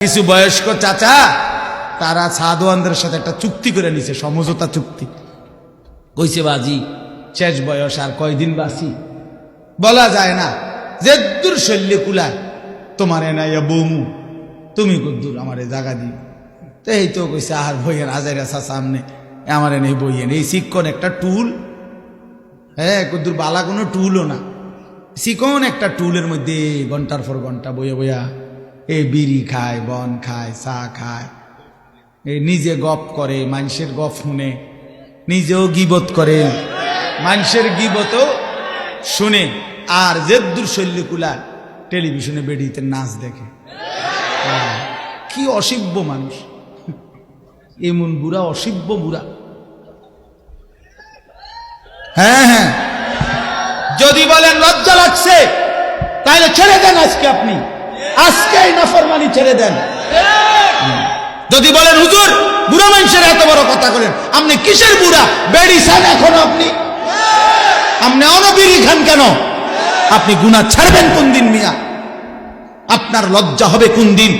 কিছু বয়স্ক চাচা, তারা সাধুয়ানদের সাথে একটা চুক্তি করে নিছে, সমঝোতা চুক্তি। কইছে, বাজি, শেষ বয়স আর কয়দিন বাসি বলা যায় না। যে দূর শল্যে কুলায়, তোমার এনাইয়া বৌমু, তুমি কদ্দুর আমারে জাগা দিও। তো এই তো কইছে, আর বইয়ের হাজার আসা সামনে, আমার এনে বইয়েন এই শিক্ষণ একটা টুল। হ্যাঁ কদ্দুর বালা কোনো টুলও না। চিকন একটা টুলের মধ্যে ঘণ্টার পর ঘণ্টা বইয়া বইয়া এ বিড়ি খায়, বন খায়, চা খায়। এ নিজে গপ করে, মানুষের গপ শুনে, নিজেও গিবত করে। মানুষের গিবতও শুনে। আর জেদ্দুর শল্যকুলা টেলিভিশনে বেডিতে নাচ দেখে। কি অসিব্য মানুষ। এমন বুড়া, অসিব্য বুড়া। হ্যাঁ হ্যাঁ। যদি বলেন লজ্জা লাগছে, তাহলে ছেড়ে দেন আজকে আপনি। আজকেই নাফরমানি ছেড়ে দেন। যদি বলেন, হুজুর, বুড়া মানুষের এত বড় কথা বলেন, আপনি কিসের বুড়া? বেড়ি খান এখন আপনি? আপনি অনবিরি খান কেন? আপনি গুণা ছাড়বেন কোন দিন মিয়া? আপনার লজ্জা হবে কোন দিন?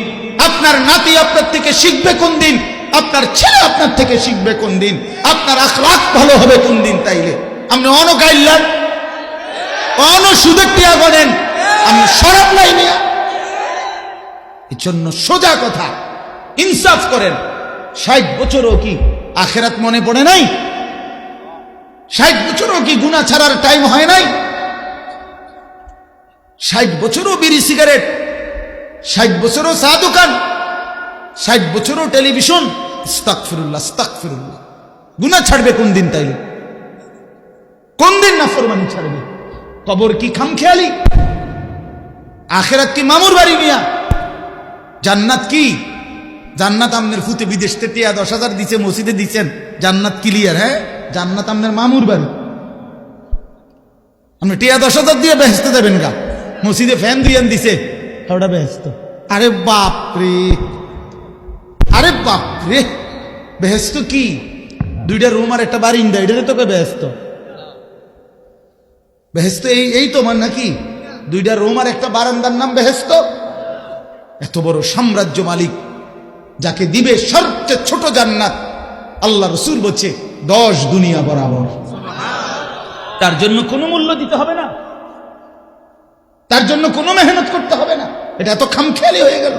আপনার নাতি আপনার থেকে শিখবে কোন দিন? আপনার ছেলে আপনার থেকে শিখবে কোন দিন? আপনার আখলাক ভালো হবে কোন দিন তাইলে? আপনি অনগাইলেন অন সুদের টিয়া গনেন আমি সরব নাই মিয়া? এর জন্য সোজা কথা। ইনসাফ করেন। ষাট বছরও কি আখেরাত মনে পড়ে নাই? ষাট বছরও কি গুণা ছাড়ার টাইম হয় নাই? ষাট বছরও বিড়ি সিগারেট ষাট বছরও চা দোকান? ষাট বছরও টেলিভিশন স্তাক ফিরুল্লাহ স্তাক ফিরুল্লাহ গুণা ছাড়বে কোন দিন তাইলে? কোন দিন না ফরমানি ছাড়বে? কবর কি খামখেয়ালি? আখেরাত কি মামুর বাড়ি মিয়া? জান্নাত কি? জান্নাত আমনের ফুতে বিদেশ টিয়া দশ হাজার দিছে, মসজিদে দিচ্ছেন জান্নাত ক্লিয়ার হ্যাঁ? জান্নাত আমনের মামুর বাড়ি। আপনি টিয়া দশ হাজার দিয়ে বেহেস্তে দেবেন গা। মসজিদে ফ্যান দিয়ে দিছে। ওটা বেহেস্ত আরে বাপ রে। আরে বাপ রে। বেহেস্ত কি? দুইটা রুম আর একটা বারিন্দা এটারে তোকে বেহেস্ত বেহেস্ত এই এই তোমার নাকি। দুইটা রুম আর একটা বারান্দার নাম বেহেস্ত এত বড় সাম্রাজ্য মালিক যাকে দিবে সবচেয়ে ছোট জান্নাত। আল্লাহ রসুল বলছে দশ দুনিয়া বরাবর। তার জন্য কোনো মূল্য দিতে হবে না। তার জন্য কোনো মেহনত করতে হবে না। এটা এত খামখেয়ালি হয়ে গেল।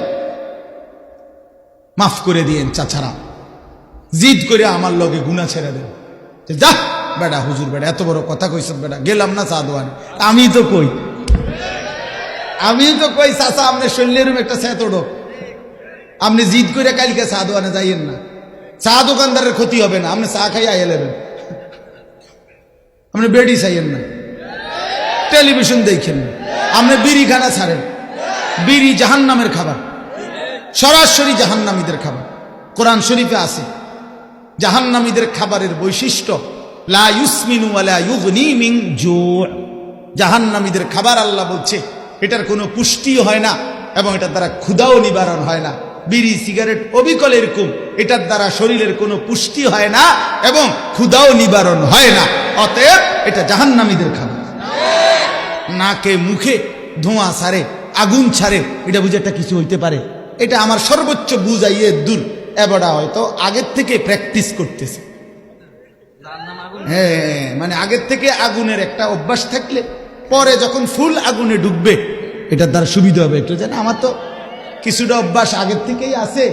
মাফ করে দিয়েন চাচারা। জিদ করে আমার লগে গুণা ছেড়ে দেন। যে বেটা হুজুর বেটা এত বড় কথা কইস বেটা গেলাম না সাদওয়ান আমি তো কই আমি তো কই, চাচা আপনার শৈলের একটা সেতড়ো আপনি জিদ করে কালকে চা দোকানে যাইয়েন না। চা দোকানদারের ক্ষতি হবে না, আপনি চা খাই আইয়ে নেবেন আপনি বেডি চাইয়েন না। টেলিভিশন দেখেন। না আপনি বিড়ি খানা ছাড়েন। বিড়ি জাহান নামের খাবার। সরাসরি জাহান্নামীদের খাবার। কোরআন শরীফে আছে। জাহান্নামীদের খাবারের বৈশিষ্ট্য, লা ইউসমিনু ওয়ালা ইউগনি মিন জু' জাহান্নামীদের খাবার আল্লাহ বলছে এটার কোনো পুষ্টিও হয় না এবং এটার দ্বারা ক্ষুধাও নিবারণ হয় না। বিড়ি সিগারেট অবিকল এরকম এটার দ্বারা শরীরের কোনো পুষ্টি হয় না এবং ক্ষুধাও নিবারণ হয় না। অতএব এটা জাহান্নামীদের খাবার। নাকে মুখে ধোঁয়া ছাড়ে আগুন ছাড়ে এটা বুঝে একটা কিছু হইতে পারে। এটা আমার সর্বোচ্চ বুঝাইয়ে দূর। এবারটা হয়তো আগের থেকে প্র্যাকটিস করতেছে। হ্যাঁ মানে আগের থেকে আগুনের একটা অভ্যাস থাকলে পরে যখন ফুল আগুনে ডুববে এটার দ্বারা সুবিধা হবে একটু জানা আমার তো কিছুটা অভ্যাস আগের থেকেই আছে,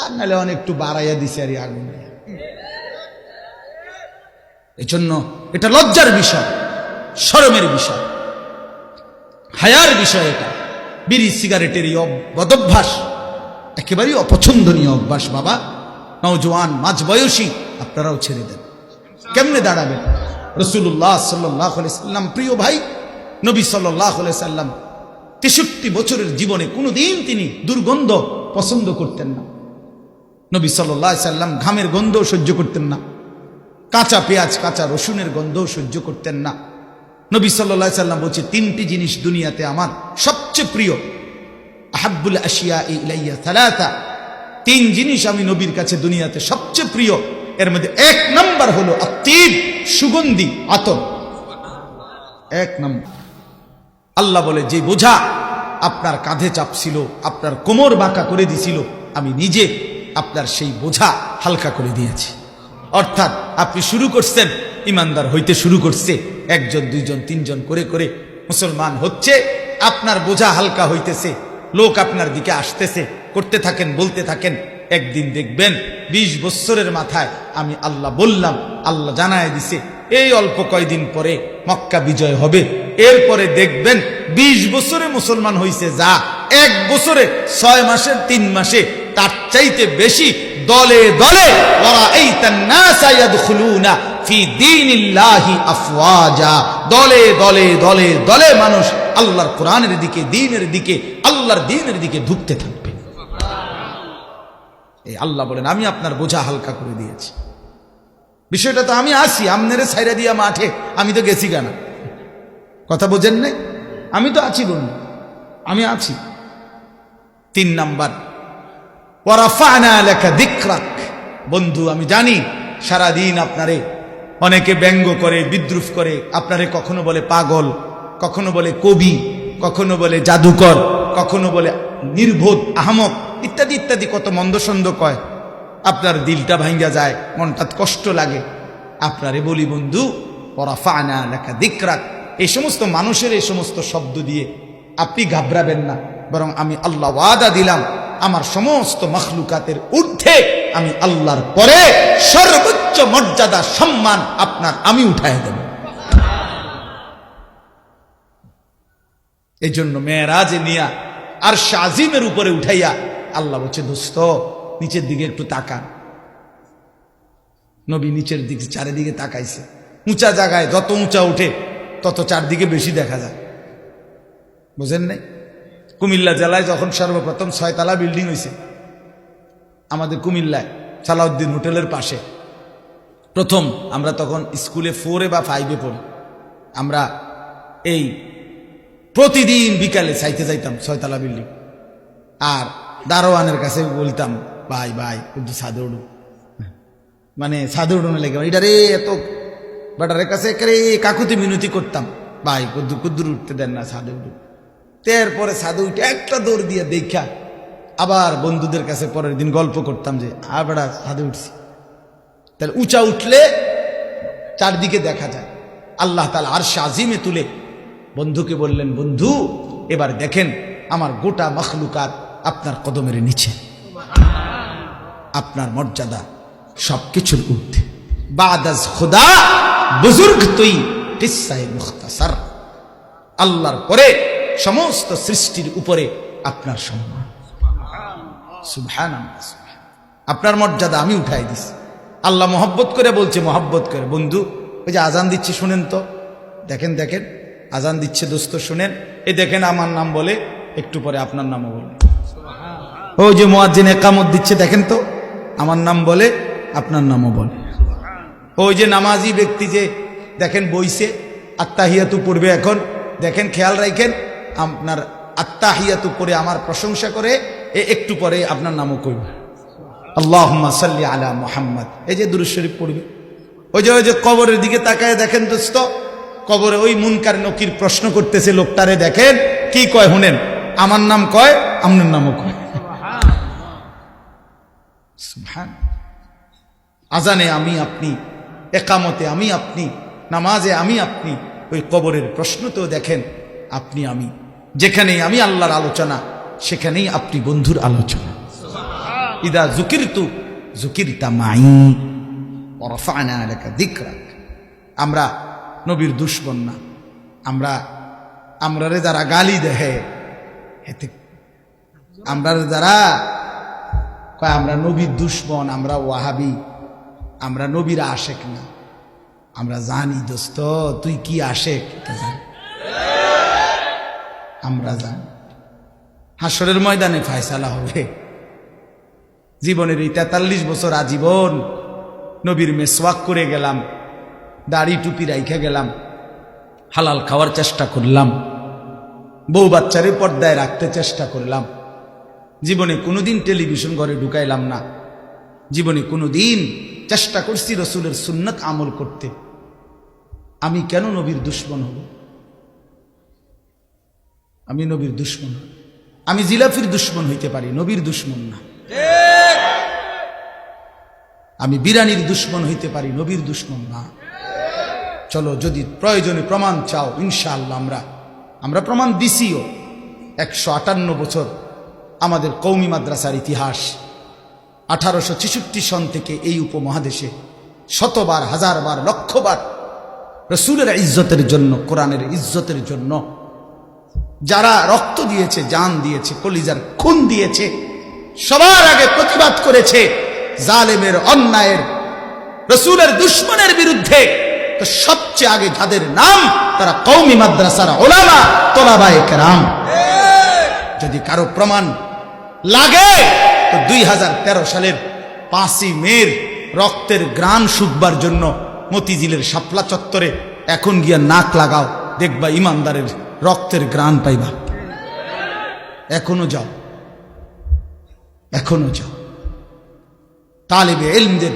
আর নাহলে অনেক একটু বাড়াইয়া দিছে আর আগুনে। এজন্য এটা লজ্জার বিষয়, শরমের বিষয়। হায়ার বিষয় এটা। বিড়ি, সিগারেটের এই বদভ্যাস, একেবারেই অপছন্দনীয় অভ্যাস, বাবা। নওজোয়ান মাঝ বয়সী আপনারাও ছেড়ে দেন। কেমনে দাঁড়াবেন? রসুল্লাহ সাল্লাহ সাল্লাম, প্রিয় ভাই নবী সাল্লাম তেষট্টি বছরের জীবনে কোনোদিন তিনি দুর্গন্ধ পছন্দ করতেন না। নবী সাল্লাহ সাল্লাম ঘামের গন্ধও সহ্য করতেন না। কাঁচা পেঁয়াজ, কাঁচা রসুনের গন্ধও সহ্য করতেন না। নবী সাল্লাহ সাল্লাম বলছে, তিনটি জিনিস দুনিয়াতে আমার সবচেয়ে প্রিয়। আহাব্বুল আশিয়া ইলাইয়া সালাতা। তিন জিনিস আমি নবীর কাছে দুনিয়াতে সবচেয়ে প্রিয়। এর মধ্যে এক নম্বর হলো আত্মীব সুগন্ধি, আতর। এক নম্বর। আল্লাহ বলে, যে বোঝা, আপনার কাঁধে চাপছিল, আপনার কোমর বাঁকা করে দিছিল, আমি নিজে আপনার সেই বোঝা হালকা করে দিয়েছি। অর্থাৎ আপনি শুরু করছেন, ইমানদার হইতে শুরু করছে, একজন, দুইজন, তিনজন করে করে মুসলমান হচ্ছে, আপনার বোঝা হালকা হইতেছে, লোক আপনার দিকে আসতেছে, করতে থাকেন, বলতে থাকেন, একদিন দেখবেন ২০ বৎসরের মাথায় আমি আল্লাহ বললাম, আল্লাহ জানায় দিছে, এই অল্প কয়দিন পরে মক্কা বিজয় হবে এরপরে দেখবেন ২০ বছরে মুসলমান হইছে যা, এক বছরে ছয় মাসের তিন মাসে, তার চাইতে বেশি দলে দলে দলে দলে দলে দলে মানুষ আল্লাহর কোরআনের দিকে দ্বীনের দিকে, আল্লাহর দ্বীনের দিকে ঢুকতে থাকবে। এই আল্লাহ বলেন, আমি আপনার বোঝা হালকা করে দিয়েছি। বিষয়টা তো আমি আসি আমনেরে ছাইরা দিয়া মাঠে, আমি তো গেছি কেনা? কথা বোঝেন নাই? আমি তো আছি বন্ধু, আমি আছি। তিন নাম্বার, ওয়ারাফানা লেখা দিকরাক। বন্ধু, আমি জানি সারাদিন আপনারে অনেকে ব্যঙ্গ করে, বিদ্রুপ করে, আপনারে কখনো বলে পাগল, কখনো বলে কবি, কখনো বলে জাদুকর, কখনো বলে নির্বোধ, আহমক, ইত্যাদি ইত্যাদি, কত মন্দসন্দ কয়। আপনার দিলটা ভাঙ্গা যায়, মনটা কষ্ট লাগে। আপনারে বলি বন্ধু ওরাফানা লেখা দিক দিকরাক। এই সমস্ত মানুষের এই সমস্ত শব্দ দিয়ে আপনি ঘাবড়াবেন না, বরং আমি আল্লাহ ওয়াদা দিলাম, আমার সমস্ত মখলুকাতের ঊর্ধ্বে আমি আল্লাহর পরে সর্বোচ্চ মর্যাদা, সম্মান আপনার আমি উঠাই দেব। এই জন্য মেয়েরাজে নিয়া আর শাজিমের উপরে উঠাইয়া আল্লাহ বলছে, দোস্ত, নিচের দিকে একটু তাকান। নবী নিচের দিকে, চারিদিকে তাকাইছে। উঁচা জায়গায় যত উঁচা উঠে তত চারদিকে বেশি দেখা যায়। বুঝেন নাই? কুমিল্লা জেলায় যখন সর্বপ্রথম ছয়তলা বিল্ডিং হয়েছে আমাদের কুমিল্লায়, সালাউদ্দিন হোটেলের পাশে। প্রথম আমরা তখন স্কুলে ফোরে বা ফাইভে পড়ি। আমরা এই প্রতিদিন বিকালে চাইতে যাইতাম ছয়তলা বিল্ডিং। আর দারোয়ানের কাছে বলতাম, ভাই ভাই কিন্তু সাদে উঠুন মানে সাদে উঠুন লেগে, এটা রে, এত বাটারের কাছে একেবারে কাকুতি মিনতি করতাম। ভাই, কুদ্দু কুদ্দুর উঠতে দেন না সাদে উঠুন পরে সাদে উঠে একটা দৌড় দিয়ে দেখা, আবার বন্ধুদের কাছে পরের দিন গল্প করতাম যে আর বেড়া সাদে উঠছি। তাহলে উঁচা উঠলে চারদিকে দেখা যায়। আল্লাহ তালা আর সাজিমে তুলে বন্ধুকে বললেন, বন্ধু, এবার দেখেন আমার গোটা মখলুকাত আপনার কদমের নিচে। আপনার মর্যাদা সবকিছুর ঊর্ধ্বে। বাদাজ খোদা বুজুর্গ তুই কিসায় মুখতাসার। আল্লাহর পরে সমস্ত সৃষ্টির উপরে আপনার সম্মান। সুবহান আপনার মর্যাদা আমি উঠাই দিছি। আল্লাহ মহব্বত করে বলছে মহব্বত করে। বন্ধু ওই যে আজান দিচ্ছে শুনেন তো। দেখেন দেখেন। আজান দিচ্ছে দোস্ত শুনেন। এ দেখেন আমার নাম বলে একটু পরে আপনার নামও বলে। ওই যে মোয়াজ্জিন একামত দিচ্ছে দেখেন তো। আমার নাম বলে আপনার নামও বলে। ওই যে নামাজি ব্যক্তি যে দেখেন বইছে আত্মাহিয়াতু পড়বে এখন। দেখেন খেয়াল রাখেন আপনার আত্মাহিয়াতু পড়ে আমার প্রশংসা করে এ একটু পরে আপনার নামও করবে আল্লাহ সাল্লি আলা মোহাম্মদ। এই যে দুরুদ শরীফ পড়বে। ওই যে ওই যে কবরের দিকে তাকায় দেখেন দোস্ত কবরে ওই মুনকার নকির প্রশ্ন করতেছে লোকটারে দেখেন কি কয় শুনেন? আমার নাম কয় আপনার নামও কয়। আজানে আমি আপনি একামতে আমি আপনি নামাজে আমি আপনি ওই কবরের প্রশ্ন তো দেখেন আপনি আমি। যেখানেই আমি আল্লাহর আলোচনা সেখানেই আপনি বন্ধুর আলোচনা। ইদা জুকির তু জুকির মাই ওরফানা লেখা দিকরাক আমরা নবীর দুশ্মন না। আমরা আমরারে যারা গালি দেহে হেতে আমরা যারা কয় আমরা নবীর দুশ্মন আমরা ওয়াহাবি। আমরা নবীর আশেক না। আমরা জানি, দোস্ত, তুই কি আশেক? আমরা জানি। হাসরের ময়দানে ফায়সালা হবে। জীবনের এই তেতাল্লিশ বছর আজীবন নবীর মেসওয়াক করে গেলাম, দাড়ি টুপি রাইখে গেলাম, হালাল খাওয়ার চেষ্টা করলাম, বউ বাচ্চারে পর্দায় রাখতে চেষ্টা করলাম। জীবনে কোনোদিন টেলিভিশন ঘরে ঢুকাইলাম না। জীবনে কোনোদিন চেষ্টা করছি রসুলের সুন্নত আমল করতে। আমি কেন নবীর দুশ্মন হব? আমি নবীর দুশ্মন। আমি জিলাফির দুশ্মন হইতে পারি, নবীর দুশ্মন না। আমি বিরানির দুশ্মন হইতে পারি, নবীর দুশ্মন না। চলো, যদি প্রয়োজনে প্রমাণ চাও, ইনশাআল্লাহ আমরা আমরা প্রমাণ দিছিও। একশো আটান্ন বছর আমাদের কৌমি মাদ্রাসার ইতিহাস। আঠারোশো ছেষট্টি সন থেকে এই উপমহাদেশে শতবার হাজারবার লক্ষবার রসুলের ইজ্জতের জন্য কোরআনের ইজ্জতের জন্য যারা রক্ত দিয়েছে জান দিয়েছে কলিজার খুন দিয়েছে সবার আগে প্রতিবাদ করেছে জালেমের অন্যায়ের রসুলের দুশ্মনের বিরুদ্ধে তো সবচেয়ে আগে যাদের নাম তারা কৌমি মাদ্রাসার ওলামা তোলাবায়ে কেরাম। যদি কারও প্রমাণ লাগে তো দুই হাজার তেরো সালের পাঁচই মেয়ের রক্তের গ্রান শুকবার জন্য মতিঝিলের শাপলা চত্বরে এখন গিয়া নাক লাগাও, দেখবা ইমানদারের রক্তের গ্রান পাইবা। এখনও যাও এখনও যাও। তালেবে এলমদের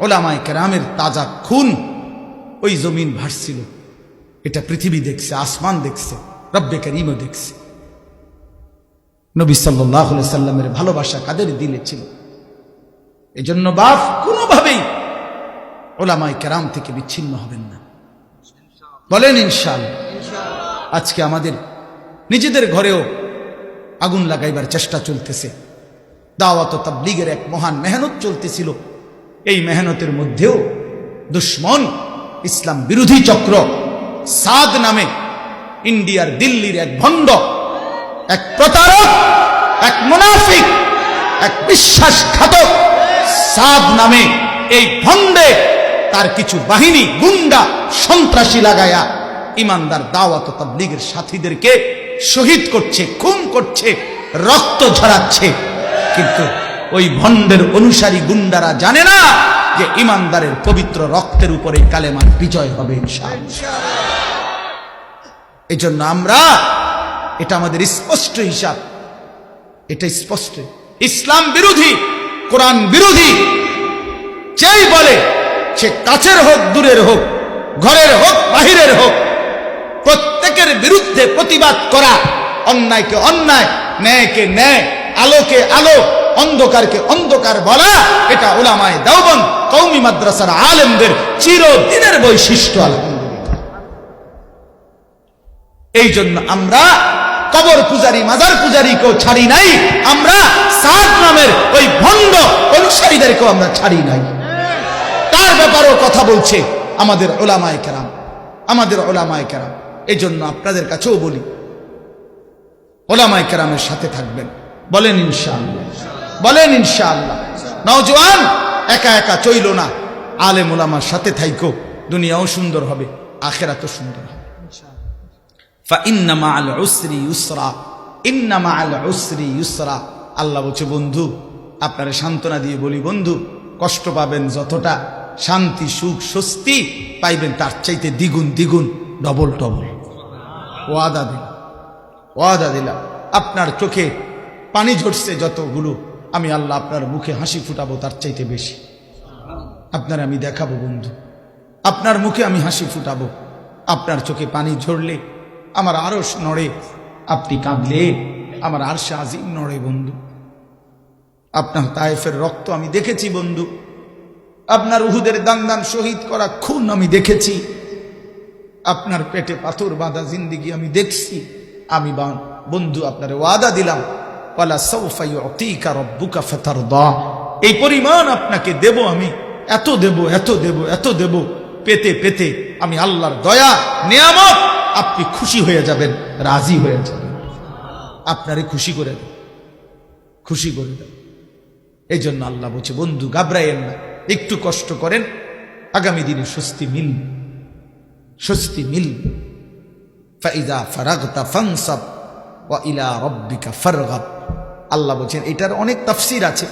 ওলামায় কেরামের তাজা খুন ওই জমিন ভাসছিল। এটা পৃথিবী দেখছে, আসমান দেখছে, রব্বে করিমও দেখছে। নবী সাল্লাহ সাল্লামের ভালোবাসা কাদের দিলে ছিল? এই জন্য বাপ, কোনোভাবেই ওলামাই কেরাম থেকে বিচ্ছিন্ন হবেন না। বলেন ইনশাল আজকে আমাদের নিজেদের ঘরেও আগুন লাগাইবার চেষ্টা চলতেছে। দাওয়াত তাবলিগের এক মহান মেহনত চলতেছিল। এই মেহনতের মধ্যেও দুশ্মন, ইসলাম বিরোধী চক্র, সাদ নামে ইন্ডিয়ার দিল্লির এক ভণ্ড এক প্রতারক, এক মুনাফিক, এক বিশ্বাসঘাতক সাদ নামে এই ভণ্ডে তার কিছু বাহিনী, গুন্ডা, সন্ত্রাসী লাগায়া ইমানদার দাওয়াত তাবলিগের সাথীদেরকে শহীদ করছে, খুন করছে, রক্ত ঝরাচ্ছে। কিন্তু ওই ভণ্ডের অনুসারী গুন্ডারা জানে না যে ইমানদারের পবিত্র রক্তের উপরে কালেমার বিজয় হবে এই জন্য আমরা এটা আমাদের স্পষ্ট হিসাব। এটা স্পষ্ট। ইসলাম বিরোধী, কোরআন বিরোধী। যেই বলে, সে কাছের হোক, দূরের হোক, ঘরের হোক, বাহিরের হোক, প্রত্যেকের বিরুদ্ধে প্রতিবাদ করা, অন্যায়কে অন্যায়, ন্যায়কে ন্যায়, আলোকে আলো, অন্ধকারকে অন্ধকার বলা, এটা ওলামায় দাওবন কৌমি মাদ্রাসার আলেমদের চিরদিনের বৈশিষ্ট্য, আলহামদুলিল্লাহ। এই জন্য আমরা কবর পূজারী, মাজার পূজারীকেও ছাড়ি নাই। আমরা সাদ নামের ওই ভণ্ড অনুসারীদেরকেও আমরা ছাড়ি নাই। তার ব্যাপারেও কথা বলছে আমাদের ওলামায় কেরাম? আমাদের ওলামায় কেরাম। এই জন্য আপনাদের কাছেও বলি, ওলামায় কেরামের সাথে থাকবেন। বলেন ইনশাআল্লাহ। বলেন ইনশাআল্লাহ। নওজোয়ান একা একা চইল না। আলেম ওলামার সাথে থাইকো। দুনিয়াও সুন্দর হবে, আখেরাতও সুন্দর হবে। ইন্নামা আল উসরি ইউসরা। আল্লাহ বলছে, বন্ধু, আপনারা সান্ত্বনা দিয়ে বলি, বন্ধু, কষ্ট পাবেন যতটা, শান্তি, সুখ, স্বস্তি পাইবেন তার চাইতে দ্বিগুণ দ্বিগুণ, ডবল ডবল। ওয়াদা দিলাম ওয়াদা দিলাম। আপনার চোখে পানি ঝরছে যতগুলো, আমি আল্লাহ আপনার মুখে হাসি ফুটাবো তার চাইতে বেশি। আপনার আমি দেখাবো, বন্ধু। আপনার মুখে আমি হাসি ফুটাবো। আপনার চোখে পানি ঝরলে আমার আরস নড়ে। আপনি কাঁদলে আমার আরশে আজিম নড়ে বন্ধু। আপনার তায়েফের রক্ত আমি দেখেছি বন্ধু। আপনার উহুদের দান দান শহীদ করা খুন আমি দেখেছি। আপনার পেটে পাথর বাঁধা জিন্দিগি আমি দেখছি। আমি বন্ধু, আপনার ওয়াদা দিলাম। পালা সৌফাই অতিকা রব্বুকা ফেতার এই পরিমাণ আপনাকে দেব আমি। এত দেব এত দেব এত দেব। পেতে পেতে আমি আল্লাহর দয়া, নিয়ামত আপনি খুশি হয়ে যাবেন, রাজি হয়ে যাবেন। আপনারে খুশি করে দেব। খুশি করে দেব। এই জন্য আল্লাহ বলছে, বন্ধু, ঘাবড়াইয়েন না। একটু কষ্ট করেন, আগামী দিনে স্বস্তি মিল স্বস্তি মিল ফাইদা ফারাগতা ফাংসাব ওয়া ইলা রব্বিকা ফারগাব। আল্লাহ বলছেন, এটার অনেক তাফসির আছে।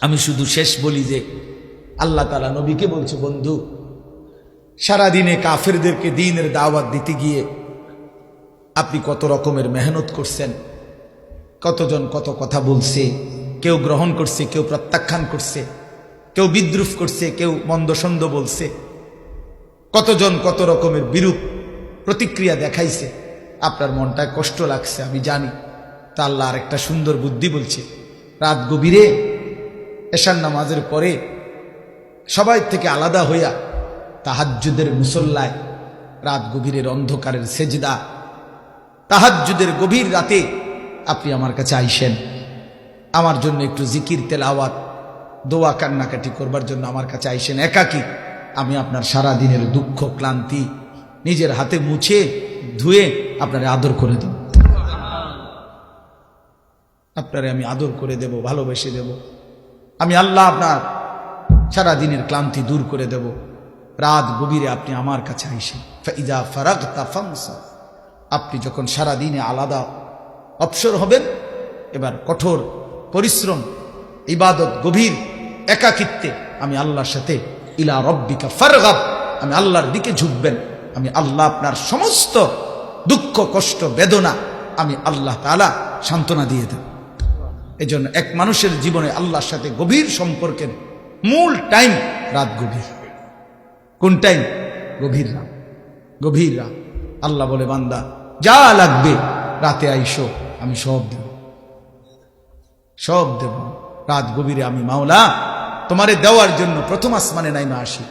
আমি শুধু শেষ বলি যে, আল্লাহ তালা নবীকে বলছে, বন্ধু সারাদিনে কাফেরদেরকে দিনের দাওয়াত দিতে গিয়ে আপনি কত রকমের মেহনত করছেন, কতজন কত কথা বলছে, কেউ গ্রহণ করছে, কেউ প্রত্যাখ্যান করছে, কেউ বিদ্রুপ করছে, কেউ মন্দসন্দ বলছে, কতজন কত রকমের বিরূপ প্রতিক্রিয়া দেখাইছে, আপনার মনটায় কষ্ট লাগছে, আমি জানি। তা আল্লাহ আর একটা সুন্দর বুদ্ধি বলছে, রাত গভীরে এশার নামাজের পরে সবাই থেকে আলাদা হইয়া তাহাজ্জুদের মুসল্লায় রাত গভীরের অন্ধকারের সেজদা। তাহাজ্জুদের গভীর রাতে আপনি আমার কাছে আইসেন। আমার জন্য একটু জিকির, তেলাওয়াত, দোয়া, কান্নাকাটি করবার জন্য আমার কাছে আইসেন। একাকি আমি আপনার সারা দিনের দুঃখ, ক্লান্তি নিজের হাতে মুছে ধুয়ে আপনারে আদর করে দেব। আপনারে আমি আদর করে দেব, ভালোবেসে দেব। আমি আল্লাহ আপনার সারা দিনের ক্লান্তি দূর করে দেব। রাত গভীরে আপনি আমার কাছে আইসেন। ফাইদা ফারাক তাফাংসা আপনি যখন সারা দিনে আলাদা অবসর হবেন, এবার কঠোর পরিশ্রম, ইবাদত, গভীর একাকিত্বে আমি আল্লাহর সাথে ইলা রব্বিকা ফারগাব, আমি আল্লাহর দিকে ঝুঁকবেন। আমি আল্লাহ আপনার সমস্ত দুঃখ, কষ্ট, বেদনা আমি আল্লাহ তালা সান্ত্বনা দিয়ে দেব। এই জন্য এক মানুষের জীবনে আল্লাহর সাথে গভীর সম্পর্কের মূল টাইম রাত গভীর। কোন টাইম গভীর রাত। গভীর রাত। আল্লাহ বলে, বান্দা, যা লাগবে রাতে আইসো, আমি সব দেব। সব দেব। রাত গভীরে আমি, মাওলা, তোমারে দেওয়ার জন্য প্রথম আসমানে নাইমা আসি।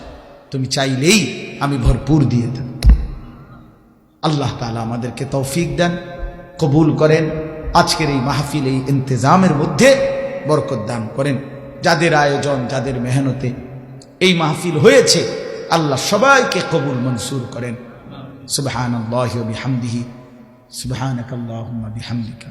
তুমি চাইলেই আমি ভরপুর দিয়ে দেব। আল্লাহ তালা আমাদেরকে তৌফিক দেন, কবুল করেন, আজকের এই মাহফিল, এই ইন্তজামের মধ্যে বরকত দান করেন। যাদের আয়োজন, যাদের মেহনতে এই মাহফিল হয়েছে আল্লাহ সবাইকে কবুল মনসুর করেন। সুবহান আল্লাহ বিহামদিহি। সুবহানাক আল্লাহুম্মা বিহামদিকা।